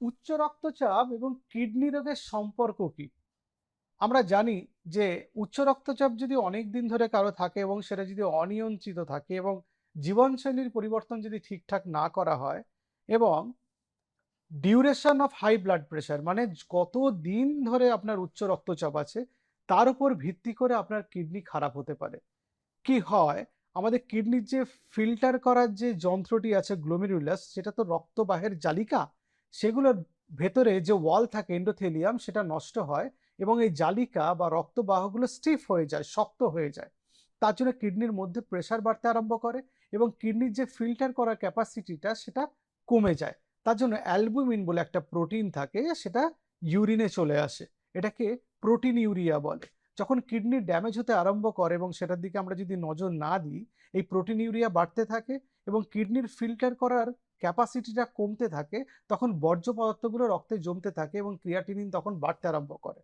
উচ্চ রক্তচাপ এবং কিডনি রোগের সম্পর্ক কি? আমরা জানি যে উচ্চ রক্তচাপ যদি অনেক দিন ধরে কারও থাকে এবং সেটা যদি অনিয়ন্ত্রিত থাকে এবং জীবনশৈলীর পরিবর্তন যদি ঠিকঠাক না করা হয় এবং duration of high blood pressure মানে কত দিন ধরে আপনার উচ্চ রক্তচাপ আছে, তার উপর ভিত্তি করে আপনার কিডনি খারাপ হতে পারে। কি হয়? আমাদের কিডনির যে ফিল্টার করার যে যন্ত্রটি আছে গ্লোমেরুলাস সেটা তো রক্তবাহের জালিকা? সেগুলোর ভেতরে যে ওয়াল থাকে এন্ডোথেলিয়াম সেটা নষ্ট হয় এবং এই জালিকা বা রক্তবাহগুলো স্টিফ হয়ে যায়, শক্ত হয়ে যায়। তার জন্য কিডনির মধ্যে প্রেশার বাড়তে আরম্ভ করে এবং কিডনির যে ফিল্টার করার ক্যাপাসিটিটা সেটা কমে যায়। তার জন্য অ্যালবুমিন বলে একটা প্রোটিন থাকে, সেটা ইউরিনে চলে আসে। এটাকে প্রোটিন ইউরিয়া বলে। যখন কিডনি ড্যামেজ হতে আরম্ভ করে এবং সেটার দিকে আমরা যদি নজর না দিই, এই প্রোটিন ইউরিয়া বাড়তে থাকে এবং কিডনির ফিল্টার করার ক্যাপাসিটিটা কমতে থাকে, তখন বর্জ্য পদার্থগুলো রক্তে জমতে থাকে এবং ক্রিয়াটিনিন তখন বাড়তে আরম্ভ করে।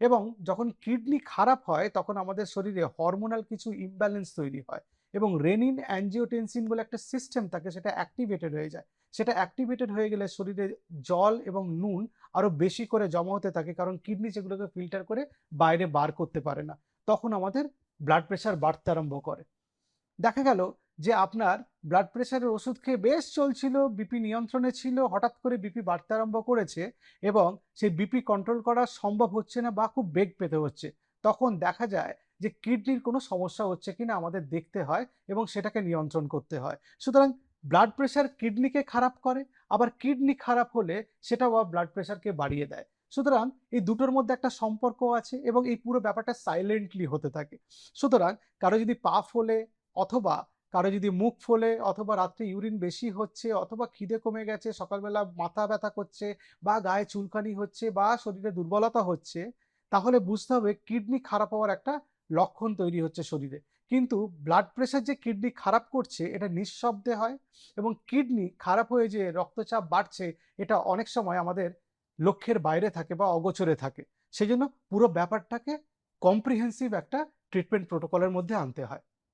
এবং যখন কিডনি খারাপ হয়, তখন আমাদের শরীরে হরমোনাল কিছু ইমব্যালেন্স তৈরি হয় এবং রেনিন অ্যাঞ্জিওটেনসিন বলে একটা সিস্টেম থাকে, সেটা অ্যাক্টিভেটেড হয়ে যায়। সেটা অ্যাক্টিভেটেড হয়ে গেলে শরীরে জল এবং নুন আরও বেশি করে জমা হতে থাকে, কারণ কিডনি সেগুলোকে ফিল্টার করে বাইরে বার করতে পারে না। তখন আমাদের ব্লাড প্রেশার বাড়তে আরম্ভ করে। দেখা গেল যে আপনার ব্লাড প্রেশারের ওষুধ খেয়ে বেশ চলছিল বিপি নিয়ন্ত্রণে ছিল, হঠাৎ করে বিপি বাড়তে আরম্ভ করেছে এবং সেই বিপি কন্ট্রোল করা সম্ভব হচ্ছে না বা খুব বেগ পেতে হচ্ছে। তখন দেখা যায় যে কিডনির কোনো সমস্যা হচ্ছে কিনা আমাদের দেখতে হয় এবং সেটাকে নিয়ন্ত্রণ করতে হয়। সুতরাং ব্লাড প্রেশার কিডনিকে খারাপ করে, আবার কিডনি খারাপ হলে সেটাও আবার ব্লাড প্রেশারকে বাড়িয়ে দেয়। সুতরাং এই দুটোর মধ্যে একটা সম্পর্ক আছে এবং এই পুরো ব্যাপারটা সাইলেন্টলি হতে থাকে। সুতরাং কারও যদি পা ফোলে অথবা কারও যদি মুখ ফোলে অথবা রাত্রে ইউরিন বেশি হচ্ছে অথবা খিদে কমে গেছে, সকালবেলা মাথা ব্যথা করছে বা গায়ে চুলকানি হচ্ছে বা শরীরে দুর্বলতা হচ্ছে, তাহলে বুঝতে হবে কিডনি খারাপ হওয়ার একটা লক্ষণ তৈরি হচ্ছে শরীরে। কিন্তু ব্লাড প্রেশার যে কিডনি খারাপ করছে, এটা নিঃশব্দে হয় এবং কিডনি খারাপ হয়ে যে রক্তচাপ বাড়ছে, এটা অনেক সময় আমাদের লক্ষ্যের বাইরে থাকে বা অগোচরে থাকে। সেই জন্য পুরো ব্যাপারটাকে কম্প্রিহেন্সিভ একটা ট্রিটমেন্ট প্রোটোকলের মধ্যে আনতে হয়।